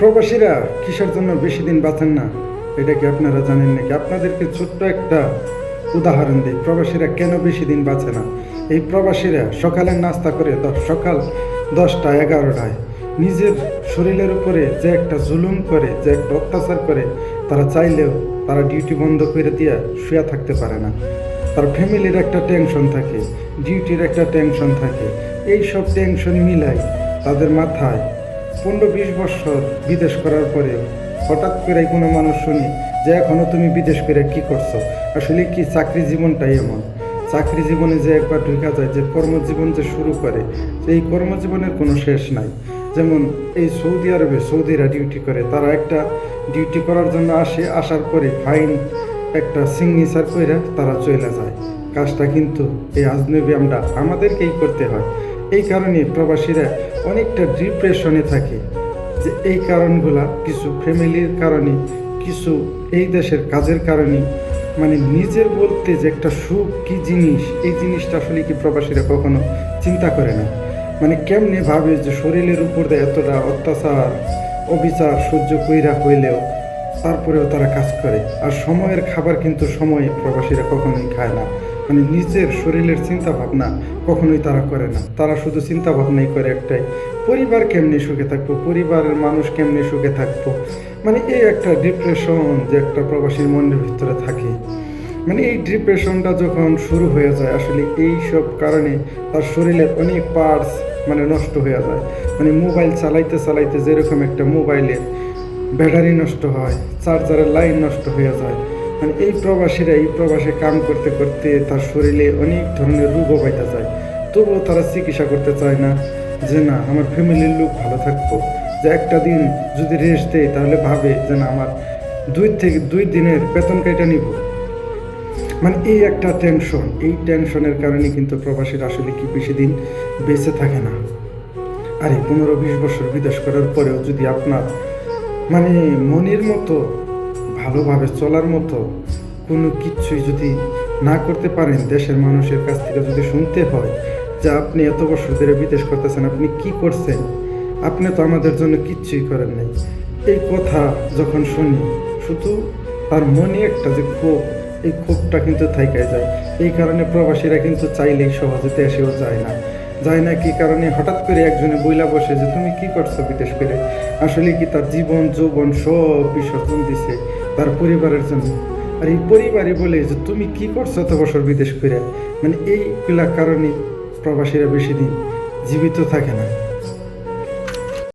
প্রবাসীরা কিসের জন্য বেশি দিন বাঁচেন না? এটা কি আপনারা জানেন নাকি? আপনাদেরকে ছোট্ট একটা উদাহরণ দিই। প্রবাসীরা কেন বেশি দিন বাঁচে না? এই প্রবাসীরা সকালে নাস্তা করে সকাল দশটা, এগারোটায় নিজের শরীরের উপরে যে একটা জুলুম করে, যে একটা অত্যাচার করে, তারা চাইলেও তারা ডিউটি বন্ধ করে দিয়ে শুয়ে থাকতে পারে না। তার ফ্যামিলির একটা টেনশন থাকে, ডিউটির একটা টেনশন থাকে। এই সব টেনশন মিলাই তাদের মাথায় পনেরো বিশ বছর বিদেশ করার পরেও হঠাৎ করে কোনো মানুষ শুনি যে এখনও তুমি বিদেশ করে কি করছ? আসলে কি চাকরি জীবনটাই এমন? চাকরি জীবনে যে একবার ঢুকা যায়, যে কর্মজীবন যে শুরু করে এই কর্মজীবনের কোনো শেষ নাই। যেমন এই সৌদি আরবে সৌদিরা ডিউটি করে, তারা একটা ডিউটি করার জন্য আসে, আসার পরে ফাইন একটা সিগনেচার করে তারা চলে যায়। কাজটা কিন্তু এই আজনবী আমরা, আমাদেরকেই করতে হয়। এই কারণে প্রবাসীরা অনেকটা ডিপ্রেশনে থাকে যে এই কারণগুলা কিছু ফ্যামিলির কারণে, কিছু এই দেশের কাজের কারণে। মানে নিজের বলতে যে একটা সুখ কি জিনিস, এই জিনিসটা আসলে কি প্রবাসীরা কখনো চিন্তা করে না। মানে কেমনে ভাবে যে শরীরের উপর দিয়ে এতটা অত্যাচার, অবিচার সহ্য কইরা হইলেও তারপরেও তারা কাজ করে। আর সময়ের খাবার কিন্তু সময়ে প্রবাসীরা কখনোই খায় না। মানে নিজের শরীরের চিন্তা ভাবনা কখনোই তারা করে না। তারা শুধু চিন্তা ভাবনাই করে একটাই, পরিবার কেমনি সুখে থাকব? পরিবারের মানুষ কেমনি সুখে থাকব? মানে এই একটা ডিপ্রেশন যে একটা প্রবাসীর মনের ভিতরে থাকে। মানে এই ডিপ্রেশনটা যখন শুরু হয়ে যায়, আসলে এই সব কারণে তার শরীরের অনেক পার্টস মানে নষ্ট হয়ে যায়। মানে মোবাইল চালাইতে চালাইতে যেরকম একটা মোবাইলের ব্যাটারি নষ্ট হয় চার্জারের লাইন নষ্ট হয়ে যায় মানে এই প্রবাসীরা এই প্রবাসে কাম করতে করতে তার শরীরে অনেক ধরনের রোগও পাইতে যায় তবুও তারা চিকিৎসা করতে চায় না যে, না, আমার ফ্যামিলির লোক ভালো থাকব। যে একটা দিন যদি রেস্ট দেয়, তাহলে ভাবে যে, না, আমার দুই থেকে দুই দিনের বেতন কেটে নিব। মানে এই একটা টেনশন এই টেনশনের কারণে কিন্তু প্রবাসীরা আসলে কি বেশি দিন বেঁচে থাকে না। আরে পনেরো বিশ বছর বিদেশ করার পরেও যদি আপনার মানে মনের মতো ভালোভাবে চলার মতো কোনো কিচ্ছুই যদি না করতে পারেন, দেশের মানুষের কাছ থেকে যদি শুনতে হয় যে আপনি এত বছর ধরে বিদেশ করতেছেন, আপনি কি করছেন? আপনি তো আমাদের জন্য কিচ্ছুই করেন নাই। এই কথা যখন শুনি, শুধু তার মনে একটা যে ক্ষোভ, এই ক্ষোভটা কিন্তু থাইকায় যায়। এই কারণে প্রবাসীরা কিন্তু চাইলেই সহজে দেশেও যায় না। যায় না, কি কারণে? হঠাৎ করে একজনে বইলা বসে যে, তুমি কি করছ বিদেশ করে আসলে কি তার জীবন, যৌবন সব বিসর্জন দিছে তার পরিবারের জন্য। আর এই পরিবারে বলে যে, তুমি কি করছ এত বছর বিদেশ করে মানে এইগুলা কারণে প্রবাসীরা বেশি দিন জীবিত থাকে না।